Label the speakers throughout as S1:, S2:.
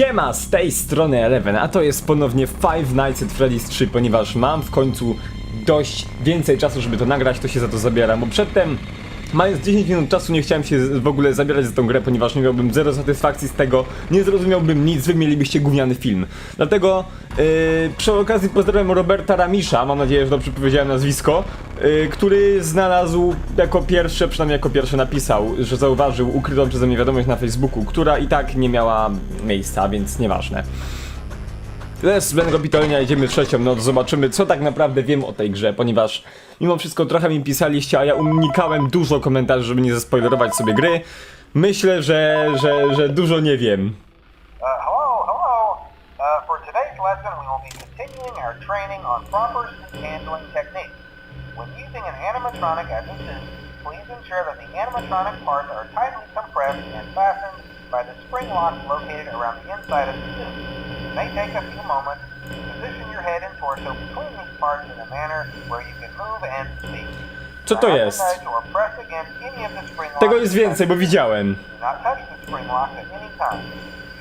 S1: Siema, z tej strony Eleven, a to jest ponownie Five Nights at Freddy's 3, ponieważ mam w końcu dość więcej czasu, żeby to nagrać, to się za to zabieram, bo przedtem Mając 10 minut czasu nie chciałem się w ogóle zabierać za tą grę, ponieważ nie miałbym zero satysfakcji z tego, nie zrozumiałbym nic, wy mielibyście gówniany film. Dlatego yy, przy okazji pozdrawiam Roberta Ramisza, mam nadzieję, że dobrze powiedziałem nazwisko, yy, który znalazł jako pierwsze, przynajmniej jako pierwsze napisał, że zauważył ukrytą przeze mnie wiadomość na Facebooku, która i tak nie miała miejsca, więc nieważne. Teraz Ben Robitolnia idziemy trzecią noc, zobaczymy co tak naprawdę wiem o tej grze, ponieważ mimo wszystko trochę mi pisaliście, a ja unikałem dużo komentarzy, żeby nie zaspoilerować sobie gry. Myślę, że, że, że dużo nie wiem.
S2: Uh, hello, hello. Uh, for today's lesson, we will be continuing our training on proper handling techniques. When using an animatronic as a suit, please ensure that the animatronic parts are tightly compressed and fastened by the spring located around the inside of the suit. It may take a few moments to position your head and torso between these parts in a manner where you can move and speak.
S1: Co to jest?
S2: nudge or press against any of the spring
S1: Tego jest więcej, bo widziałem.
S2: Do not touch the spring locks at any time.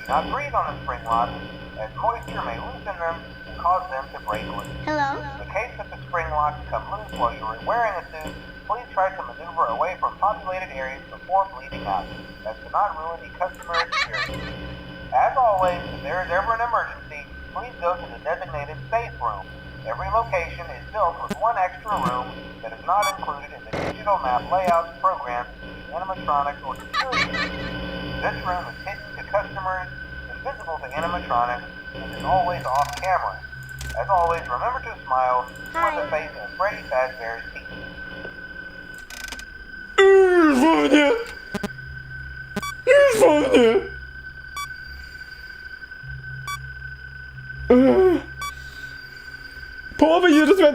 S2: Do not breathe on the spring locks, as moisture may loosen them and cause them to break loose.
S3: Hello?
S2: In the case that the spring locks come loose while you are wearing a suit, please try to maneuver away from populated areas before bleeding out, as to not ruin the customer experience. As always, if there is ever an emergency, please go to the designated safe room. Every location is built with one extra room that is not included in the digital map layouts programmed to use animatronics or security. This room is hidden to customers, invisible to animatronics, and is always off camera. As always, remember to smile toward the face of Freddy Fazbear's teeth.
S1: Już po mnie! Już po mnie!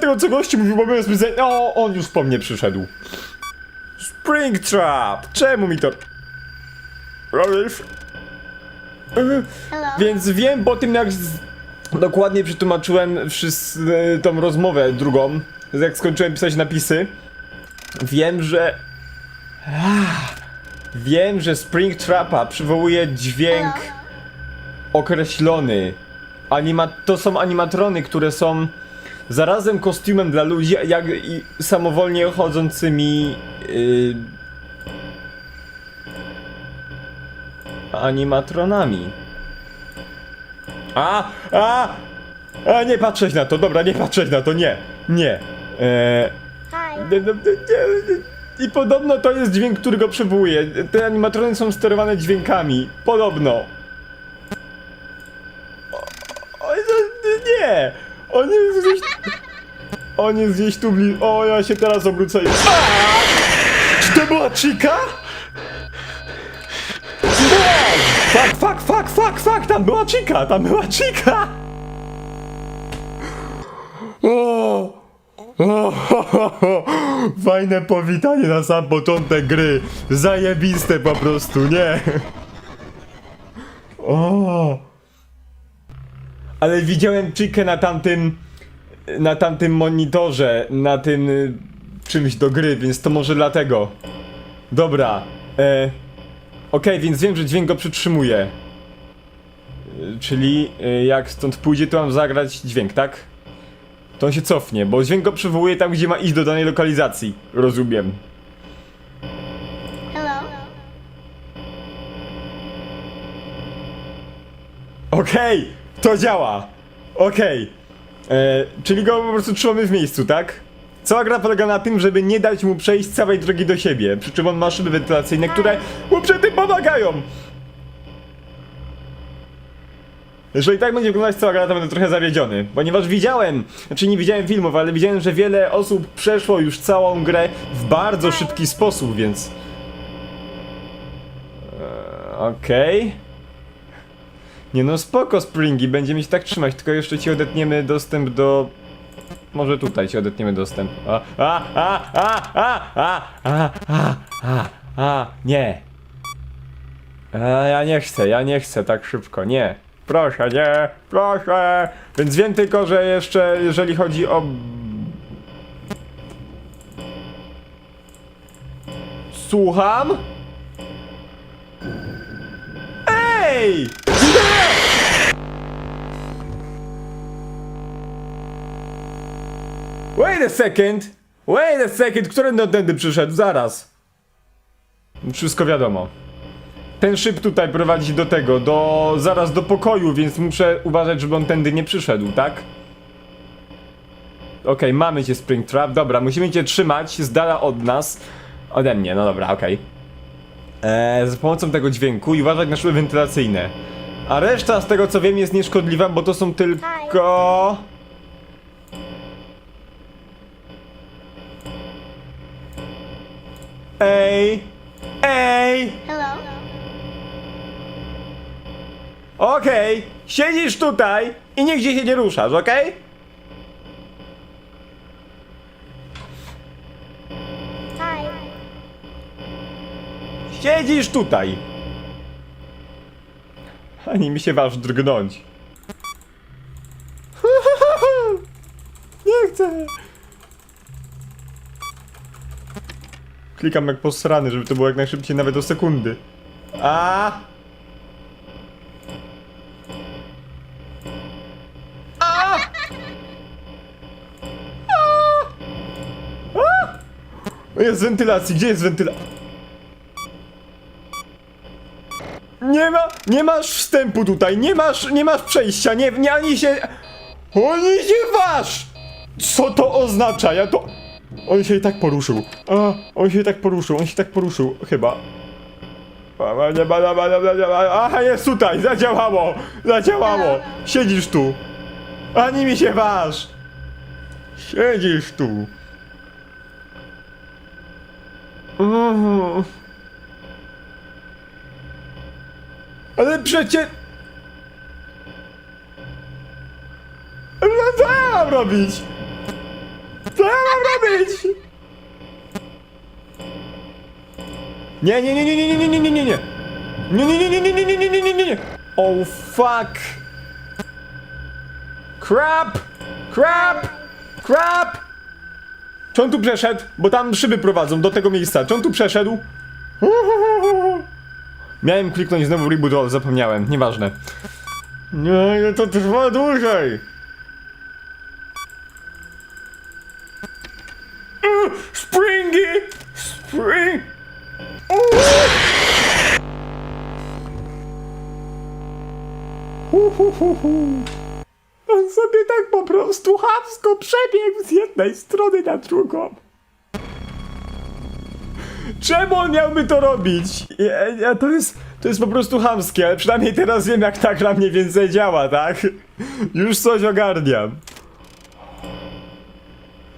S1: Tego, co gościu mówił, bo byłem zbyt... O, on już po mnie przyszedł. Springtrap! Czemu mi to... robisz? Więc wiem po tym jak dokładnie przetłumaczyłem wszys... e, tą rozmowę drugą, jak skończyłem pisać napisy, wiem, że... Wiem, że Springtrapa przywołuje dźwięk określony. Anima... To są animatrony, które są zarazem kostiumem dla ludzi, jak i samowolnie chodzącymi... Yy... Animatronami. A! A! A nie patrzeć na to, dobra, nie patrzeć na to, nie, nie. Eee,
S3: Hi.
S1: nie, nie, nie, nie. I podobno to jest dźwięk, który go przywołuje. Te animatrony są sterowane dźwiękami. Podobno. O, o, nie! On jest gdzieś... On jest gdzieś tu bli... O, ja się teraz obrócę. A! Czy to była Chica? Fuck, fuck, fuck, fuck, fuck! Tam była Chica! Tam była Chica! O! O. Fajne powitanie na sam początek gry. Zajebiste po prostu, nie? O! Ale widziałem Chikę na tamtym na tamtym monitorze, na tym y, czymś do gry, więc to może dlatego. Dobra. E, Okej, więc wiem, że dźwięk go przytrzymuje. E, czyli e, jak stąd pójdzie, to mam zagrać dźwięk, tak? To on się cofnie, bo dźwięk go przywołuje tam, gdzie ma iść do danej lokalizacji. Rozumiem.
S3: Hello?
S1: Okej, to działa. Okej. E, Czyli go po prostu trzymamy w miejscu, tak? Cała gra polega na tym, żeby nie dać mu przejść całej drogi do siebie, przy czym on ma szyby wentylacyjne, które mu przy tym pomagają. Jeżeli tak będzie wyglądać cała gra, to będę trochę zawiedziony, ponieważ widziałem, znaczy nie widziałem filmów, ale widziałem, że wiele osób przeszło już całą grę w bardzo szybki sposób, więc... E, Okej. Nie no spoko Springi, będziemy się tak trzymać, tylko jeszcze ci odetniemy dostęp do... Może tutaj ci odetniemy dostęp. A, a, a, a, a, a, a, a, a, a, nie. A, ja nie chcę, ja nie chcę tak szybko, nie. Proszę, nie, proszę. Więc wiem tylko, że jeszcze jeżeli chodzi o... Słucham? Ej! Wait a second! Wait a second! Który no tędy przyszedł? Zaraz! Wszystko wiadomo. Ten szyb tutaj prowadzi do tego, do... zaraz do pokoju, więc muszę uważać, żeby on tędy nie przyszedł, tak? Okej, okay, mamy cię Springtrap, dobra, musimy cię trzymać z dala od nas. Ode mnie, no dobra, okej. Okay. Eee, za pomocą tego dźwięku i uważać na szyby wentylacyjne. A reszta, z tego co wiem, jest nieszkodliwa, bo to są tylko... Ej! Ej!
S3: Hello.
S1: Okej, siedzisz tutaj i nigdzie się nie ruszasz, okej?
S3: Hi.
S1: Siedzisz tutaj. Ani mi się waż drgnąć. Nie chcę. Klikam jak posrany, żeby to było jak najszybciej, nawet do sekundy. A! A! A! A! Jest wentylacji, gdzie jest wentylacja? Nie ma, nie masz wstępu tutaj, nie masz, nie masz przejścia, nie, nie ani się... Oni się waż! Co to oznacza? Ja to... On się i tak poruszył. A, on się i tak poruszył, on się tak poruszył, chyba. Aha, jest tutaj, zadziałało, zadziałało. Siedzisz tu. Ani mi się waż. Siedzisz tu. Mhm. Ale przecie... No co ja mam robić? Co ja mam robić? Nie, nie, nie, nie, nie, nie, nie, nie, nie, nie. Nie, nie, nie, nie, nie, nie, nie, nie, nie, nie, nie, nie. Oh fuck. Crap! Crap! Crap! Czy on tu przeszedł? Bo tam szyby prowadzą do tego miejsca. Czy on tu przeszedł? Miałem kliknąć znowu reboot all, zapomniałem, nieważne. Nie, to trwa dłużej. Springy! Spring! Hu, hu, hu, hu. On sobie tak po prostu chamsko przebiegł z jednej strony na drugą. Czemu on miałby to robić? Ja, ja, to jest. To jest po prostu chamskie, ale przynajmniej teraz wiem jak ta gra mniej więcej działa, tak? Już coś ogarniam.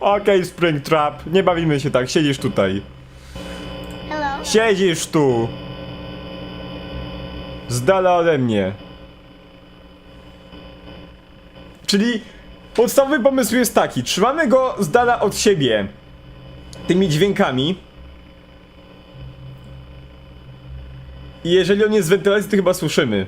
S1: Okej, Springtrap, nie bawimy się tak, siedzisz tutaj.
S3: Hello.
S1: Siedzisz tu! Z dala ode mnie. Czyli podstawowy pomysł jest taki: trzymamy go z dala od siebie tymi dźwiękami. I jeżeli on jest z wentylacji, to chyba słyszymy.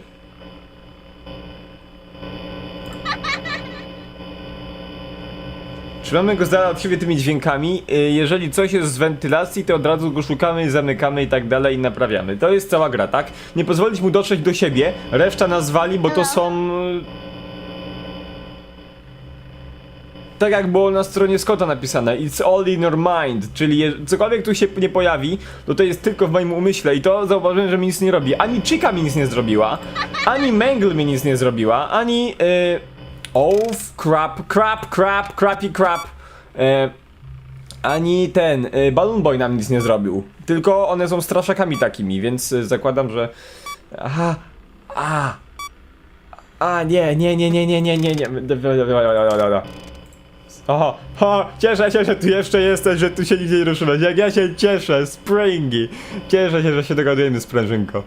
S1: Trzymamy go z dala od siebie tymi dźwiękami. Y, Jeżeli coś jest z wentylacji, to od razu go szukamy, zamykamy i tak dalej i naprawiamy. To jest cała gra, tak? Nie pozwolić mu dotrzeć do siebie, reszta nas wali, bo to są... tak jak było na stronie Scotta napisane, it's all in your mind, czyli cokolwiek tu się nie pojawi, to to jest tylko w moim umyśle i to zauważyłem, że mi nic nie robi. Ani Chica mi nic nie zrobiła, ani Mangle mi nic nie zrobiła, ani... Oh crap, crap, crap, crappy crap. Ani ten, Balloon Boy nam nic nie zrobił. Tylko one są straszakami takimi, więc zakładam, że... Aha, a... A nie, nie, nie, nie, nie, nie, nie, nie. Oho, ho, cieszę się, że tu jeszcze jesteś, że tu się nigdzie nie ruszyłeś. Jak ja się cieszę, Springy. Cieszę się, że się dogadujemy, sprężynko.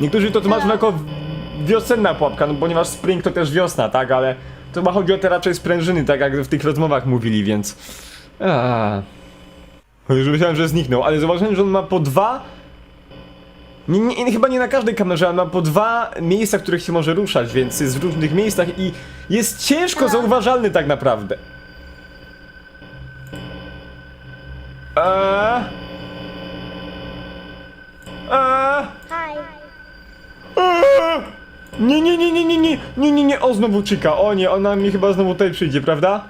S1: Niektórzy to tłumaczą jako wiosenna pułapka, no ponieważ spring to też wiosna, tak, ale to ma chodzi o te raczej sprężyny, tak jak w tych rozmowach mówili, więc... Aaa. Już myślałem, że zniknął, ale zauważyłem, że on ma po dwa... Nie, nie, chyba nie na każdej kamerze, ale ma po dwa miejsca, w których się może ruszać, więc jest w różnych miejscach i jest ciężko zauważalny tak naprawdę. Eee... Eee...
S3: Hi.
S1: Eee... Nie, nie, nie, nie, nie, nie, nie, nie, nie, o znowu czyka, o nie, ona mi chyba znowu tutaj przyjdzie, prawda?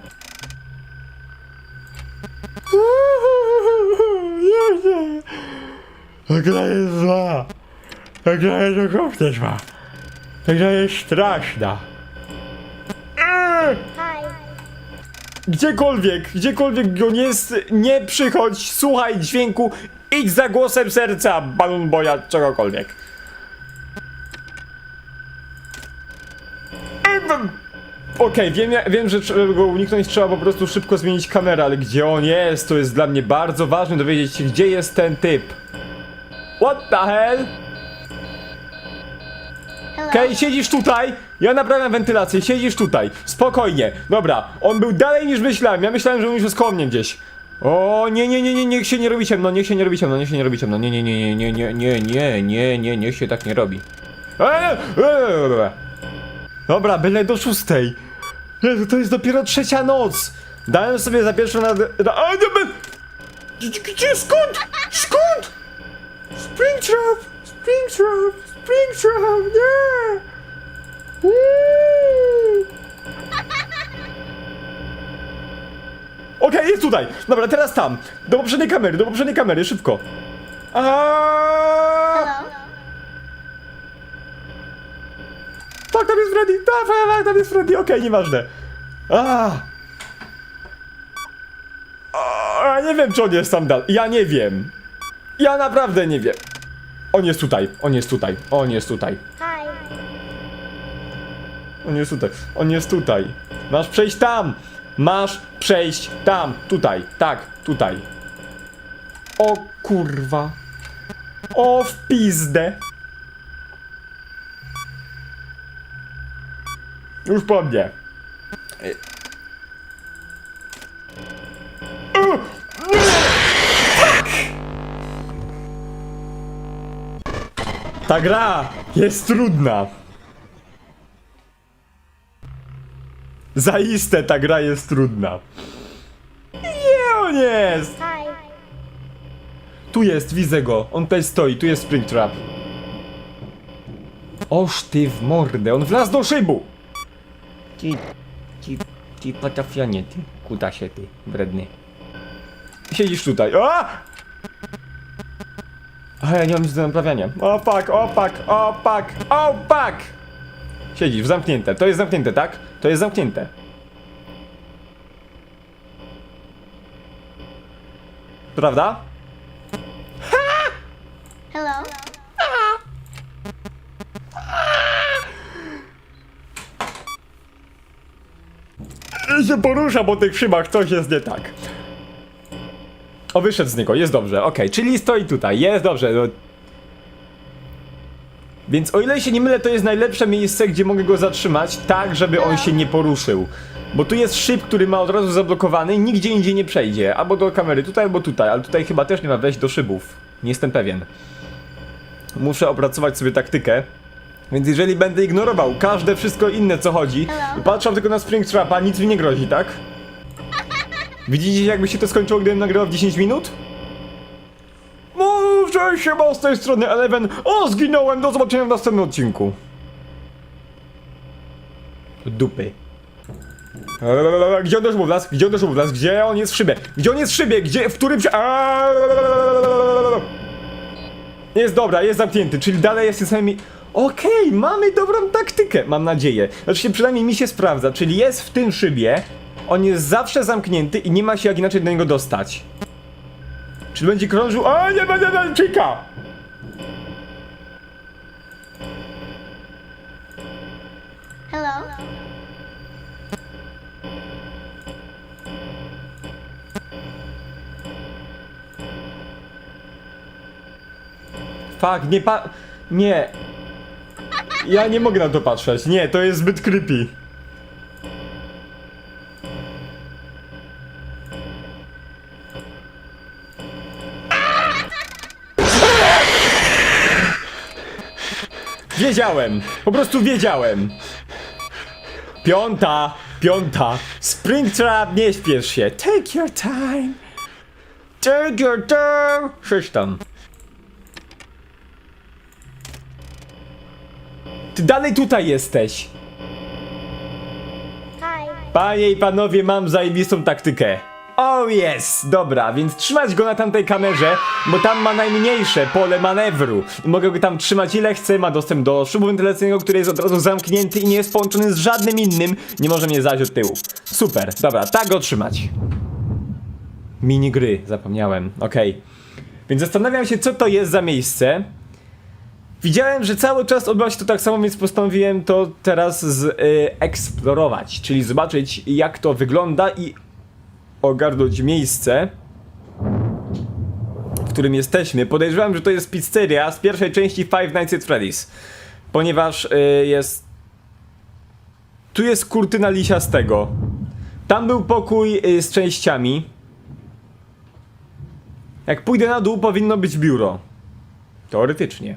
S1: Ta gra jest zła. Ta gra jest okropnie zła. Ta gra jest straszna. Gdziekolwiek, gdziekolwiek on jest, nie przychodź, słuchaj dźwięku, idź za głosem serca, balon boja, czegokolwiek. Okej, wiem, ja- wiem, że go uniknąć, trzeba po prostu szybko zmienić kamerę, ale gdzie on jest, to jest dla mnie bardzo ważne dowiedzieć się, gdzie jest ten typ. What the hell? Okej, siedzisz tutaj, ja naprawiam wentylację, siedzisz tutaj, spokojnie, dobra, on był dalej niż myślałem, ja myślałem, że on już jest koło mnie gdzieś. O, nie, nie, nie, nie, niech się nie robi ciemno, niech się nie robi ciemno, niech się nie robi ciemno, nie, nie, nie, nie, nie, nie, nie, nie, nie, nie, niech się tak nie robi. Eee, eee, eee. Dobra, byle do szóstej. Jezu, to jest dopiero trzecia noc. Dałem sobie za pierwszą na- A, nie, be- gdzie, skąd? Skąd? Springtrap! Springtrap! Springtrap! Nie! Uuu. Okej, jest tutaj! Dobra, teraz tam! Do poprzedniej kamery, do poprzedniej kamery, szybko! Aaaa! Tak, tam jest Freddy! Tak, tak, tak, tam jest Freddy, okej, nieważne. A. A, nie wiem, czy on jest tam dalej. Ja nie wiem. Ja naprawdę nie wiem. On jest tutaj, on jest tutaj, on jest tutaj.
S3: Hi.
S1: On jest tutaj, on jest tutaj. Masz przejść tam! Masz przejść tam, tutaj, tak, tutaj. O kurwa. O w pizdę. Już po mnie. Ta gra jest trudna. Zaiste ta gra jest trudna. Nie, on jest! Tu jest, widzę go. On tutaj stoi, tu jest Springtrap. Oż ty w mordę, on wlazł do szybu! Ci, ci, ci patafianie, ty, kutasie, ty, wredny. Siedzisz tutaj, a! A ja nie mam nic do naprawiania. Opak, opak, opak, opak! Siedzisz, zamknięte. To jest zamknięte, tak? To jest zamknięte. Prawda?
S3: Hello.
S1: się porusza po tych szybach, coś jest nie tak. O, wyszedł z niego, jest dobrze, okej, czyli stoi tutaj, jest dobrze. No. Więc o ile się nie mylę, to jest najlepsze miejsce, gdzie mogę go zatrzymać, tak, żeby on się nie poruszył. Bo tu jest szyb, który ma od razu zablokowany i nigdzie indziej nie przejdzie. Albo do kamery tutaj, albo tutaj, ale tutaj chyba też nie ma wejść do szybów. Nie jestem pewien. Muszę opracować sobie taktykę. Więc jeżeli będę ignorował każde wszystko inne co chodzi i patrzał tylko na Springtrapa, nic mi nie grozi, tak? Widzicie jakby się to skończyło, gdybym nagrywał w 10 minut? No, cześć, siema, z tej strony Eleven. O, zginąłem, do zobaczenia w następnym odcinku. Dupy. Eee, Gdzie on też mu wlazł? Gdzie on też mu wlazł? Gdzie on jest w szybie? Gdzie on jest w szybie? Gdzie, w którym się... Jest dobra, jest zamknięty, czyli dalej jest sami. Okej, mamy dobrą taktykę, mam nadzieję. Znaczy się przynajmniej mi się sprawdza, czyli jest w tym szybie, on jest zawsze zamknięty i nie ma się jak inaczej do niego dostać. Czy będzie krążył? A nie będzie Chica!
S3: Hello.
S1: Fuck, nie pa... Nie. Ja nie mogę na to patrzeć. Nie, to jest zbyt creepy. Wiedziałem! Po prostu wiedziałem! Piąta! Piąta! Springtrap, nie śpiesz się! Take your time! Take your time! Sześć tam. Ty dalej tutaj jesteś!
S3: Hi.
S1: Panie i panowie, mam zajebistą taktykę. Oh yes! Dobra, więc trzymać go na tamtej kamerze, bo tam ma najmniejsze pole manewru. Mogę go tam trzymać ile chcę, ma dostęp do szubu wentylacyjnego, który jest od razu zamknięty i nie jest połączony z żadnym innym. Nie może mnie zać od tyłu. Super, dobra, tak go trzymać. Mini gry, zapomniałem, okej. Więc zastanawiam się, co to jest za miejsce. Widziałem, że cały czas odbywa się to tak samo, więc postanowiłem to teraz zeksplorować, czyli zobaczyć jak to wygląda i ogarnąć miejsce, w którym jesteśmy. Podejrzewam, że to jest pizzeria z pierwszej części Five Nights at Freddy's, ponieważ y, jest... Tu jest kurtyna lisiastego. Tam był pokój y, z częściami. Jak pójdę na dół, powinno być biuro. Teoretycznie.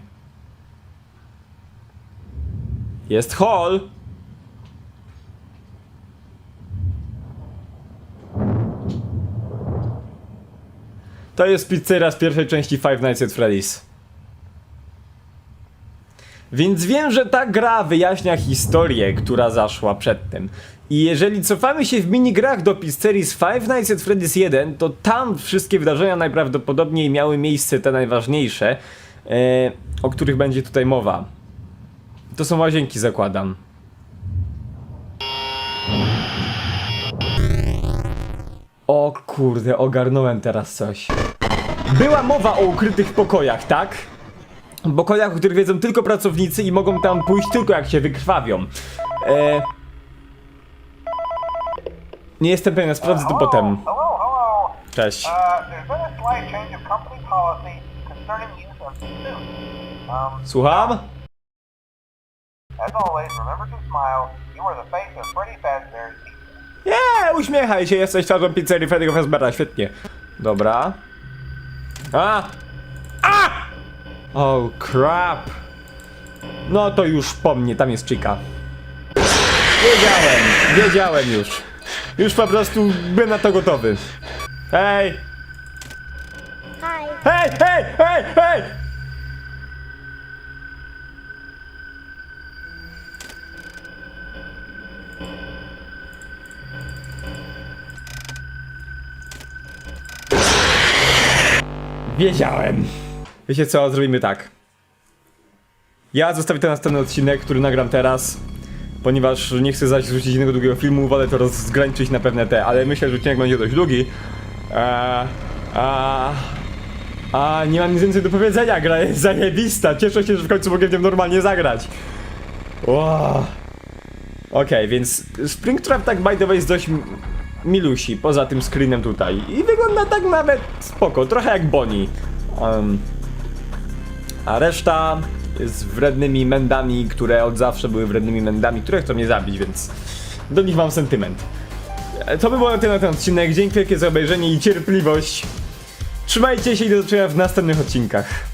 S1: Jest hall. To jest pizzeria z pierwszej części Five Nights at Freddy's. Więc wiem, że ta gra wyjaśnia historię, która zaszła przedtem. I jeżeli cofamy się w minigrach do pizzerii z Five Nights at Freddy's 1, to tam wszystkie wydarzenia najprawdopodobniej miały miejsce te najważniejsze, e, o których będzie tutaj mowa. To są łazienki, zakładam. O kurde, ogarnąłem teraz coś. Była mowa o ukrytych pokojach, tak? Pokojach, o których wiedzą tylko pracownicy i mogą tam pójść tylko jak się wykrwawią. E... Nie jestem pewien, sprawdzę to potem. Cześć. Słucham?
S2: as always, remember to smile. You are the face of Freddy Fazbear's.
S1: Nie, uśmiechaj się, jesteś twarzą pizzerii Freddy'ego Fazbeara, świetnie. Dobra. A! A! Oh crap. No to już po mnie, tam jest Chica. Wiedziałem, wiedziałem już. Już po prostu byłem na to gotowy. Hej! Hej, hej, hej, hej! Wiedziałem. Wiecie co, zrobimy tak. Ja zostawię ten następny odcinek, który nagram teraz, ponieważ nie chcę zaś zrzucić innego długiego filmu, wolę to rozgraniczyć na pewne te, ale myślę, że odcinek będzie dość długi. Eee, a, a nie mam nic więcej do powiedzenia, gra jest zajebista, cieszę się, że w końcu mogę w nią normalnie zagrać. Wow. Okej, więc Springtrap tak by the way jest dość milusi, poza tym screenem tutaj. I wygląda tak nawet spoko, trochę jak Bonnie. Um, a reszta jest wrednymi mendami, które od zawsze były wrednymi mendami, które chcą mnie zabić, więc do nich mam sentyment. E, To by było na tyle na ten odcinek. Dzięki wielkie za obejrzenie i cierpliwość. Trzymajcie się i do zobaczenia w następnych odcinkach.